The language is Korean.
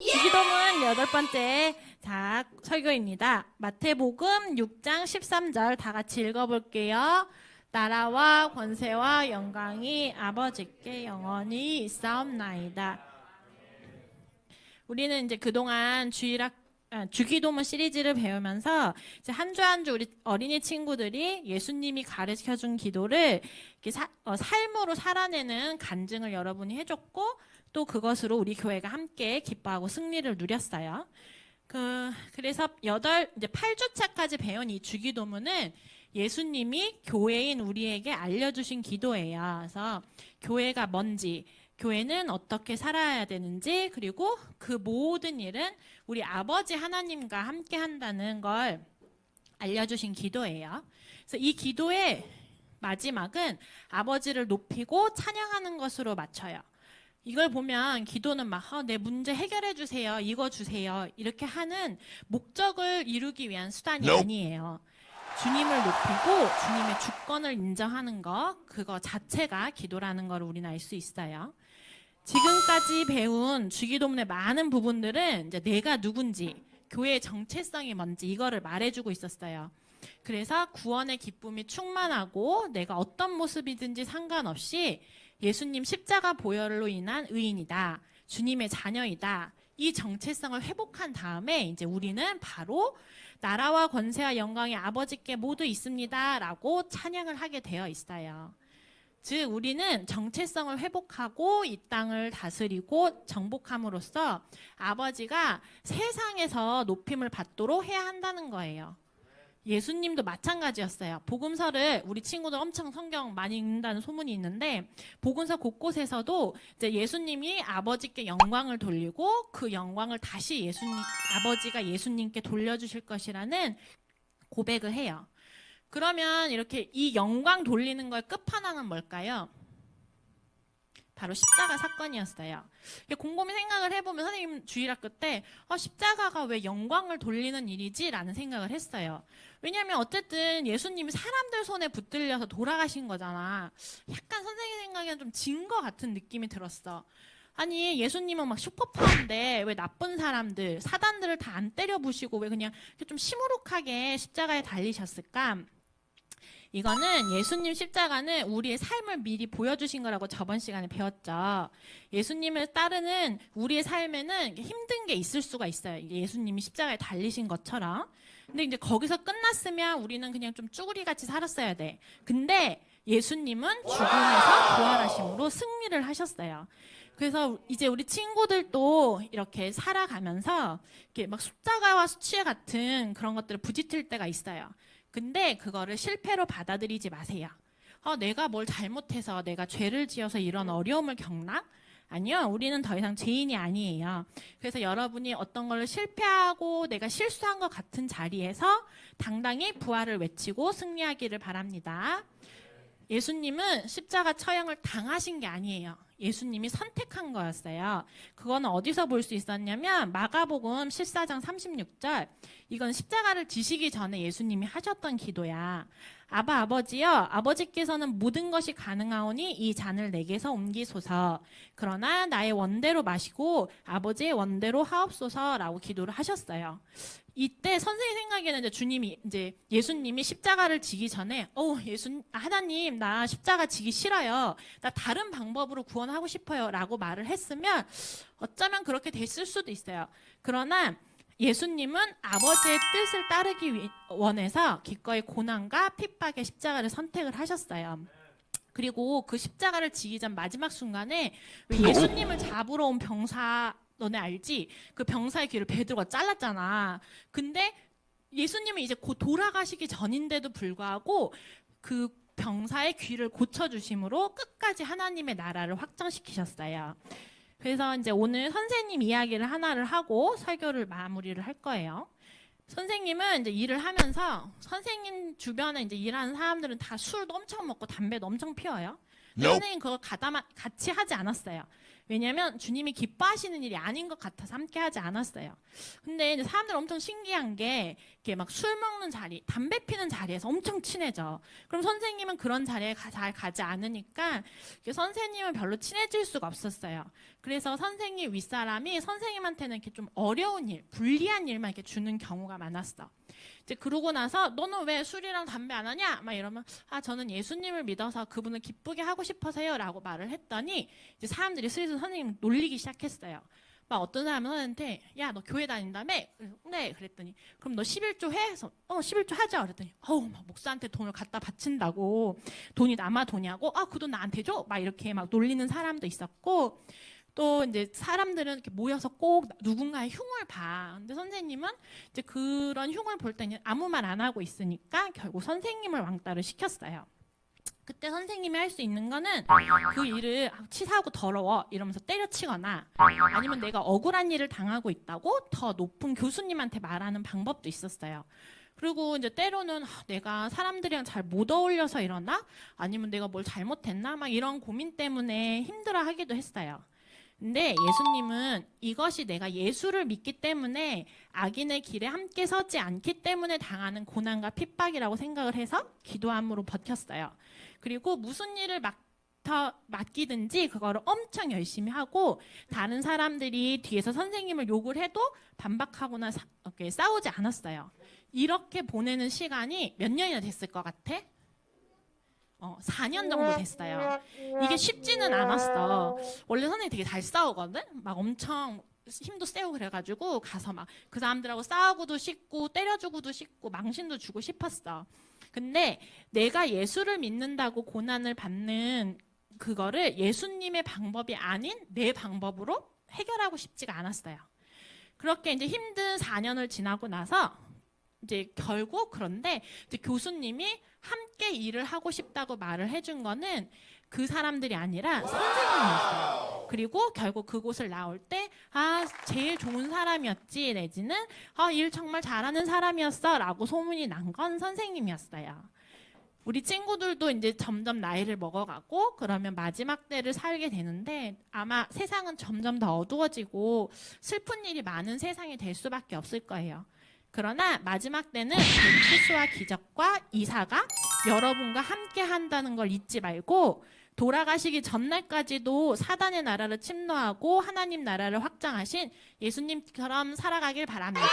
주기도문 여덟 번째 자 설교입니다. 마태복음 6장 13절 다 같이 읽어볼게요. 나라와 권세와 영광이 아버지께 영원히 있사옵나이다. 우리는 이제 그동안 주일학 아, 주기도문 시리즈를 배우면서 이제 한 주 한 주 우리 어린이 친구들이 예수님이 가르쳐 준 기도를 이렇게 사- 어, 삶으로 살아내는 간증을 여러분이 해줬고 또 그것으로 우리 교회가 함께 기뻐하고 승리를 누렸어요. 그 그래서 여덟 이제 8주차까지 배운 이 주기도문은 예수님이 교회인 우리에게 알려주신 기도예요. 그래서 교회가 뭔지, 교회는 어떻게 살아야 되는지, 그리고 그 모든 일은 우리 아버지 하나님과 함께 한다는 걸 알려주신 기도예요. 그래서 이 기도의 마지막은 아버지를 높이고 찬양하는 것으로 맞춰요. 이걸 보면 기도는 막, 어, 내 문제 해결해 주세요. 이거 주세요. 이렇게 하는 목적을 이루기 위한 수단이 Nope. 아니에요. 주님을 높이고 주님의 주권을 인정하는 것, 그거 자체가 기도라는 걸 우리는 알 수 있어요. 지금까지 배운 주기도문의 많은 부분들은 이제 내가 누군지, 교회의 정체성이 뭔지 이거를 말해주고 있었어요. 그래서 구원의 기쁨이 충만하고 내가 어떤 모습이든지 상관없이 예수님 십자가 보혈로 인한 의인이다. 주님의 자녀이다. 이 정체성을 회복한 다음에 이제 우리는 바로 나라와 권세와 영광이 아버지께 모두 있습니다라고 찬양을 하게 되어 있어요. 즉 우리는 정체성을 회복하고 이 땅을 다스리고 정복함으로써 아버지가 세상에서 높임을 받도록 해야 한다는 거예요. 예수님도 마찬가지였어요. 복음서를 우리 친구들 엄청 성경 많이 읽는다는 소문이 있는데 복음서 곳곳에서도 이제 예수님이 아버지께 영광을 돌리고 그 영광을 다시 예수님 아버지가 예수님께 돌려주실 것이라는 고백을 해요. 그러면 이렇게 이 영광 돌리는 거의 끝판왕은 뭘까요? 바로 십자가 사건이었어요. 곰곰이 생각을 해보면 선생님 주일학교 때 어, 십자가가 왜 영광을 돌리는 일이지라는 생각을 했어요. 왜냐하면 어쨌든 예수님이 사람들 손에 붙들려서 돌아가신 거잖아. 약간 선생님 생각에는 좀진거 같은 느낌이 들었어. 아니 예수님은 막 슈퍼파인데 왜 나쁜 사람들 사단들을 다 안 때려 부시고 왜 그냥 좀 시무룩하게 십자가에 달리셨을까? 이거는 예수님 십자가는 우리의 삶을 미리 보여주신 거라고 저번 시간에 배웠죠. 예수님을 따르는 우리의 삶에는 힘든 게 있을 수가 있어요. 예수님이 십자가에 달리신 것처럼. 근데 이제 거기서 끝났으면 우리는 그냥 좀 쭈구리 같이 살았어야 돼. 근데 예수님은 죽음에서 부활하심으로 승리를 하셨어요. 그래서 이제 우리 친구들도 이렇게 살아가면서 이렇게 막 십자가와 수치에 같은 그런 것들을 부딪힐 때가 있어요. 근데 그거를 실패로 받아들이지 마세요. 어, 내가 뭘 잘못해서 내가 죄를 지어서 이런 어려움을 겪나? 아니요, 우리는 더 이상 죄인이 아니에요. 그래서 여러분이 어떤 걸 실패하고 내가 실수한 것 같은 자리에서 당당히 부활을 외치고 승리하기를 바랍니다. 예수님은 십자가 처형을 당하신 게 아니에요. 예수님이 선택한 거였어요. 그거는 어디서 볼 수 있었냐면 마가복음 14장 36절. 이건 십자가를 지시기 전에 예수님이 하셨던 기도야. 아바 아버지여 아버지께서는 모든 것이 가능하오니 이 잔을 내게서 옮기소서. 그러나 나의 원대로 마시고 아버지의 원대로 하옵소서라고 기도를 하셨어요. 이때 선생님 생각에는 이제 주님이 이제 예수님이 십자가를 지기 전에 어 예수 하나님 나 십자가 지기 싫어요. 나 다른 방법으로 구원하고 싶어요라고 말을 했으면 어쩌면 그렇게 됐을 수도 있어요. 그러나 예수님은 아버지의 뜻을 따르기 위- 원해서 기꺼이 고난과 핍박의 십자가를 선택을 하셨어요. 그리고 그 십자가를 지기 전 마지막 순간에 왜 예수님을 잡으러 온 병사 너네 알지? 그 병사의 귀를 베드로가 잘랐잖아. 근데 예수님은 이제 곧 돌아가시기 전인데도 불구하고 그 병사의 귀를 고쳐주심으로 끝까지 하나님의 나라를 확정시키셨어요. 그래서 이제 오늘 선생님 이야기를 하나를 하고 설교를 마무리를 할 거예요. 선생님은 이제 일을 하면서 선생님 주변에 이제 일하는 사람들은 다 술도 엄청 먹고 담배도 엄청 피워요. 선생님 그거 가다 같이 하지 않았어요. 왜냐하면 주님이 기뻐하시는 일이 아닌 것 같아서 함께 하지 않았어요. 근데 이제 사람들 엄청 신기한 게 이렇게 막 술 먹는 자리, 담배 피는 자리에서 엄청 친해져. 그럼 선생님은 그런 자리에 가- 잘 가지 않으니까 선생님은 별로 친해질 수가 없었어요. 그래서 선생님 윗사람이 선생님한테는 이렇게 좀 어려운 일, 불리한 일만 이렇게 주는 경우가 많았어. 이제 그러고 나서 너는 왜 술이랑 담배 안 하냐? 막 이러면 아 저는 예수님을 믿어서 그분을 기쁘게 하고 싶어서요라고 말을 했더니 이제 사람들이 슬슬 선생님 놀리기 시작했어요. 막 어떤 사람은 선생님한테 야 너 교회 다닌다며? 네 그랬더니 그럼 너 11조 해? 그래서 어 11조 하자 그랬더니 어우 막 목사한테 돈을 갖다 바친다고 돈이 남아 도냐고 아 그 돈 나한테 줘? 막 이렇게 막 놀리는 사람도 있었고 또 이제 사람들은 이렇게 모여서 꼭 누군가의 흉을 봐. 근데 선생님은 이제 그런 흉을 볼 때는 아무 말 안 하고 있으니까 결국 선생님을 왕따를 시켰어요. 그때 선생님이 할 수 있는 거는 그 일을 아, 치사하고 더러워 이러면서 때려치거나 아니면 내가 억울한 일을 당하고 있다고 더 높은 교수님한테 말하는 방법도 있었어요. 그리고 이제 때로는 아, 내가 사람들이랑 잘 못 어울려서 이러나 아니면 내가 뭘 잘못했나 막 이런 고민 때문에 힘들어 하기도 했어요. 근데 예수님은 이것이 내가 예수를 믿기 때문에 악인의 길에 함께 서지 않기 때문에 당하는 고난과 핍박이라고 생각을 해서 기도함으로 버텼어요. 그리고 무슨 일을 맡아, 맡기든지 그거를 엄청 열심히 하고 다른 사람들이 뒤에서 선생님을 욕을 해도 반박하거나 사- 이렇게 싸우지 않았어요. 이렇게 보내는 시간이 몇 년이나 됐을 것 같아? 어, 4년 정도 됐어요. 이게 쉽지는 않았어. 원래 선생님 되게 잘 싸우거든? 막 엄청 힘도 세고 그래가지고 가서 막 그 사람들하고 싸우고도 싶고 때려주고도 싶고 망신도 주고 싶었어. 근데 내가 예수를 믿는다고 고난을 받는 그거를 예수님의 방법이 아닌 내 방법으로 해결하고 싶지가 않았어요. 그렇게 이제 힘든 4년을 지나고 나서 이제 결국 그런데 이제 교수님이 함께 일을 하고 싶다고 말을 해준 거는 그 사람들이 아니라 선생님이었어요. 그리고 결국 그곳을 나올 때, 아, 제일 좋은 사람이었지, 내지는, 아, 일 정말 잘하는 사람이었어, 라고 소문이 난 건 선생님이었어요. 우리 친구들도 이제 점점 나이를 먹어가고, 그러면 마지막 때를 살게 되는데, 아마 세상은 점점 더 어두워지고, 슬픈 일이 많은 세상이 될 수밖에 없을 거예요. 그러나 마지막 때는 백수와 기적과 이사가 여러분과 함께 한다는 걸 잊지 말고 돌아가시기 전날까지도 사단의 나라를 침노하고 하나님 나라를 확장하신 예수님처럼 살아가길 바랍니다.